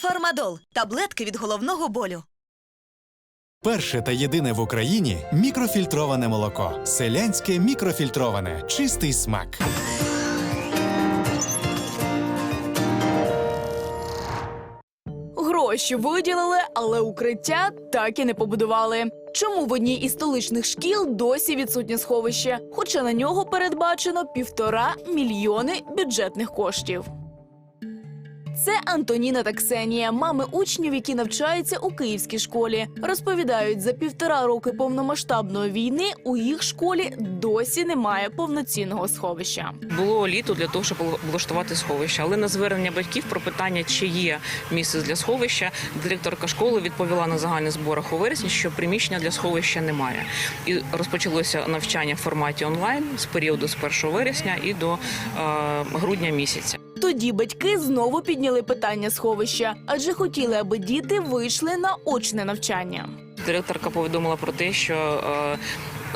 Фармадол таблетки від головного болю. Перше та єдине в Україні мікрофільтроване молоко. Селянське мікрофільтроване. Чистий смак. Гроші виділили, але укриття так і не побудували. Чому в одній із столичних шкіл досі відсутнє сховище, хоча на нього передбачено півтора мільйони бюджетних коштів? Це Антоніна та Ксенія, мами учнів, які навчаються у київській школі. Розповідають, за півтора роки повномасштабної війни у їх школі досі немає повноцінного сховища. Було літо для того, щоб облаштувати сховище. Але на звернення батьків про питання, чи є місце для сховища, директорка школи відповіла на загальних зборах у вересні, що приміщення для сховища немає. І розпочалося навчання в форматі онлайн з періоду з 1 вересня і до е, грудня місяця. Тоді батьки знову підняли питання сховища, адже хотіли, аби діти вийшли на очне навчання. Директорка повідомила про те, що е,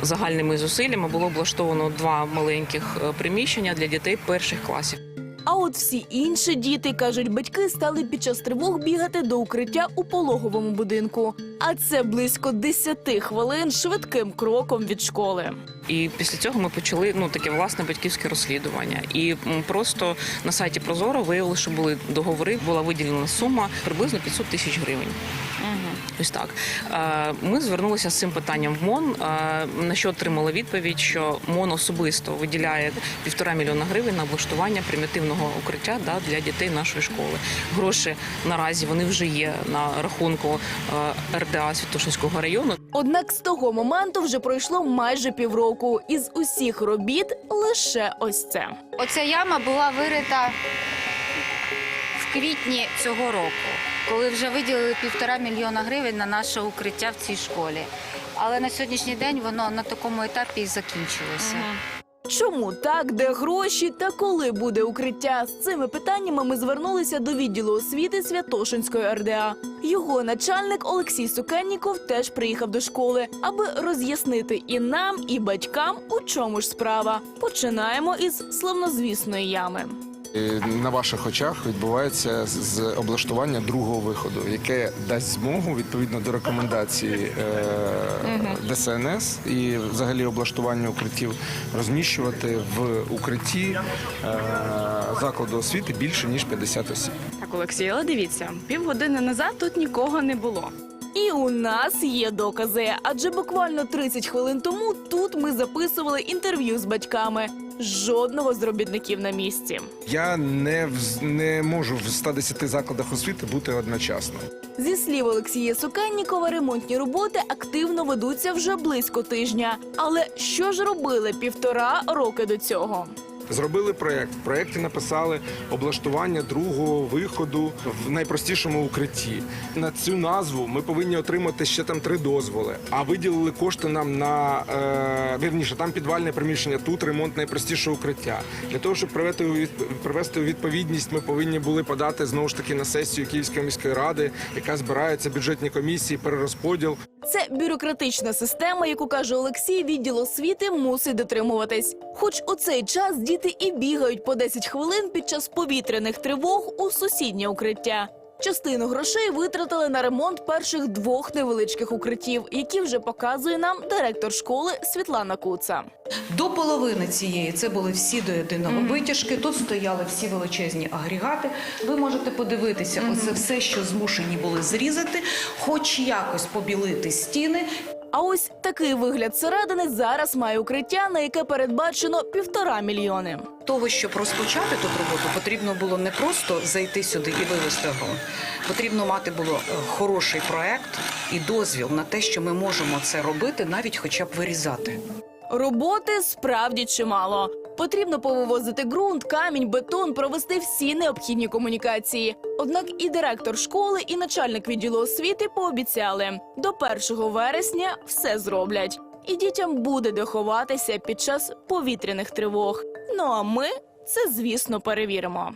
загальними зусиллями було облаштовано два маленьких е, приміщення для дітей перших класів. А от всі інші діти, кажуть батьки, стали під час тривог бігати до укриття у пологовому будинку. А це близько 10 хвилин швидким кроком від школи. І після цього ми почали ну таке власне батьківське розслідування. І просто на сайті Прозоро виявили, що були договори, була виділена сума приблизно 500 тисяч гривень. Ось так. Ми звернулися з цим питанням в МОН, на що отримали відповідь, що МОН особисто виділяє півтора мільйона гривень на облаштування примітивного укриття да, для дітей нашої школи. Гроші наразі вони вже є на рахунку е, РДА Святошинського району. Однак з того моменту вже пройшло майже півроку. Із усіх робіт лише ось це. Оця яма була вирита в квітні цього року, коли вже виділили півтора мільйона гривень на наше укриття в цій школі. Але на сьогоднішній день воно на такому етапі і закінчилося. Чому так, де гроші та коли буде укриття? З цими питаннями ми звернулися до відділу освіти Святошинської РДА. Його начальник Олексій Сукенніков теж приїхав до школи, аби роз'яснити і нам, і батькам, у чому ж справа. Починаємо із славнозвісної ями. На ваших очах відбувається з- облаштування другого виходу, яке дасть змогу відповідно до рекомендації е, ДСНС і взагалі облаштування укриттів розміщувати в укритті е, закладу освіти більше ніж 50 осіб. Так, Олексій, але дивіться, півгодини назад тут нікого не було. І у нас є докази, адже буквально 30 хвилин тому тут ми записували інтерв'ю з батьками. Жодного з робітників на місці. Я не вз- не можу в 110 закладах освіти бути одночасно. Зі слів Олексія Сукеннікова, ремонтні роботи активно ведуться вже близько тижня. Але що ж робили півтора роки до цього? Зробили проєкт. В проєкті написали облаштування другого виходу в найпростішому укритті. На цю назву ми повинні отримати ще там три дозволи. А виділили кошти нам на е, вірніше, там підвальне приміщення, тут ремонт найпростішого укриття. Для того, щоб привести у відповідність, ми повинні були подати знову ж таки на сесію Київської міської ради, яка збирається бюджетні комісії, перерозподіл. Це бюрократична система, яку каже Олексій, відділ освіти мусить дотримуватись. Хоч у цей час діти і бігають по 10 хвилин під час повітряних тривог у сусіднє укриття. Частину грошей витратили на ремонт перших двох невеличких укриттів, які вже показує нам директор школи Світлана Куца. До половини цієї це були всі до єдиного витяжки. Тут стояли всі величезні агрегати. Ви можете подивитися, оце все, що змушені були зрізати, хоч якось побілити стіни. А ось такий вигляд середини зараз має укриття, на яке передбачено півтора мільйони. Того, щоб розпочати тут роботу, потрібно було не просто зайти сюди і вивезти грунт. Потрібно мати було е, хороший проект і дозвіл на те, що ми можемо це робити, навіть хоча б вирізати. Роботи справді чимало. Потрібно повивозити ґрунт, камінь, бетон, провести всі необхідні комунікації. Однак і директор школи, і начальник відділу освіти пообіцяли до 1 вересня все зроблять. І дітям буде де ховатися під час повітряних тривог. Ну а ми це, звісно, перевіримо.